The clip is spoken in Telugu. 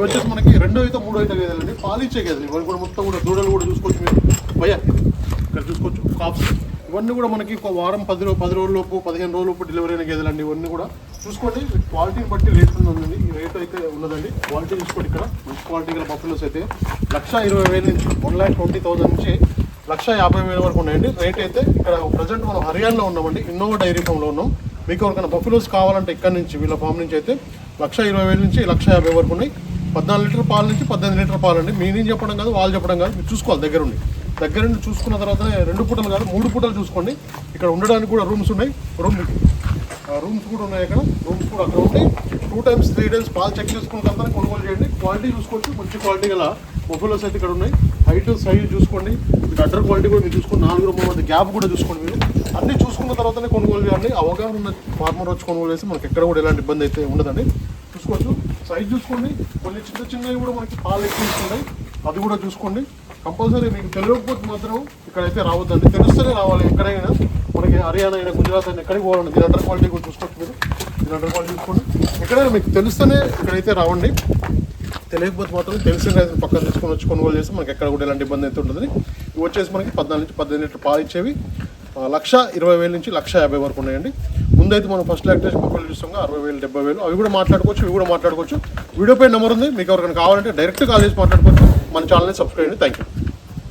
వచ్చేసి మనకి రెండో అయితే మూడో అయితే గేదెలండి పాలిచ్చే గేదెలు. ఇవన్నీ కూడా మొత్తం కూడా దూడలు కూడా చూసుకోవచ్చు మీరు. భయ్యా ఇక్కడ చూసుకోవచ్చు. కాప్స్ ఇవన్నీ కూడా మనకి ఒక వారం పది రోజు పది రోజుల లోపు పదిహేను రోజుల లోపు డెలివరీ అయిన గేదెలండి ఇవన్నీ కూడా. చూసుకోండి క్వాలిటీని బట్టి రేట్ ఉందండి. ఈ రేట్ అయితే ఉన్నదండి. క్వాలిటీ చూసుకోండి ఇక్కడ. మంచి క్వాలిటీ గల బఫెలోస్ అయితే. లక్ష ఇరవై వేల నుంచి వన్ ల్యాక్ ట్వంటీ థౌసండ్ నుంచి లక్ష యాభై వేల వరకు ఉన్నాయండి. రేట్ అయితే ఇక్కడ ప్రజెంట్ మనం హర్యానాలో ఉన్నామండి. ఇన్నోవా డైరీ ఫామ్లో ఉన్నాం. మీకు ఎవరికైనా బఫెలోస్ కావాలంటే ఇక్కడ నుంచి వీళ్ళ ఫామ్ నుంచి అయితే లక్ష ఇరవై వేల నుంచి లక్ష యాభై వరకు ఉన్నాయి. పద్నాలుగు లీటర్ పాల నుంచి పద్దెనిమిది లీటర్ పాలు అండి మీ నేను చెప్పడం కాదు వాళ్ళు చెప్పడం కాదు మీరు చూసుకోవాలి దగ్గర దగ్గరుండి దగ్గర నుండి చూసుకున్న తర్వాత రెండు పూటలు కాదు మూడు పూటలు చూసుకోండి. ఇక్కడ ఉండడానికి కూడా రూమ్స్ ఉన్నాయి. రూమ్ రూమ్స్ కూడా ఉన్నాయి ఇక్కడ. రూమ్స్ కూడా అక్కడ ఉంటాయి. టూ టైమ్స్ త్రీ టైమ్స్ పాలు చెక్ చేసుకున్న తర్వాత కొనుగోలు చేయండి. క్వాలిటీ చూసుకోవచ్చు. మంచి క్వాలిటీ గల మొబైల్స్ అయితే ఇక్కడ ఉన్నాయి. హైట్ సైజ్ చూసుకోండి. మీకు అడ్డర్ క్వాలిటీ కూడా మీరు చూసుకోండి. నాలుగు రూపాయల మధ్య గ్యాప్ కూడా చూసుకోండి మీరు. అన్ని చూసుకున్న తర్వాతనే కొనుగోలు చేయండి. అవగాహన ఉన్న ఫార్మర్ వచ్చి కొనుగోలు చేస్తే మనకి ఎక్కడ కూడా ఎలాంటి ఇబ్బంది అయితే ఉండదండి. చూసుకోవచ్చు. సైజ్ చూసుకోండి. కొన్ని చిన్న చిన్నవి కూడా మనకి పాలు ఎక్కువ ఇస్తున్నాయి. అది కూడా చూసుకోండి. కంపల్సరీ మీకు తెలియకపోతే మాత్రం ఇక్కడైతే రావద్దండి. తెలుస్తూనే రావాలి. ఎక్కడైనా మనకి హర్యానా అయినా గుజరాత్ అయినా ఎక్కడికి పోవాలండి. దీని అండర్ క్వాలిటీ కూడా చూసుకోవచ్చు మీరు. దీని అండర్ క్వాలిటీ చూసుకోండి. ఎక్కడైనా మీకు తెలుస్తూనే ఇక్కడైతే రావండి. తెలియకపోతే మాత్రం తెలిసిన రైతులు పక్కన తీసుకొని వచ్చి కొనుగోలు చేస్తే మనకి ఎక్కడ కూడా ఎలాంటి ఇబ్బంది అయితే ఉంటుంది ఇవి వచ్చేసి మనకి పద్నాలుగు నుంచి పద్దెనిమిది లీటర్ పాలు ఇచ్చేవి. లక్ష ఇరవై వేల నుంచి లక్ష యాభై వరకు ఉన్నాయండి. ముందైతే మనం ఫస్ట్ లాక్టేషన్ మొక్కలు చూస్తాం అరవై వేలు డెబ్బై వేలు అవి కూడా మాట్లాడుకోవచ్చు ఇవి కూడా మాట్లాడుకోవచ్చు. వీడియో పై నెంబర్ ఉంది మీకు ఎవరికైనా కావాలంటే డైరెక్ట్ కాల్ చేసి మాట్లాడుకోవచ్చు. మన ఛానల్ని సబ్స్క్రైబ్ థ్యాంక్ యూ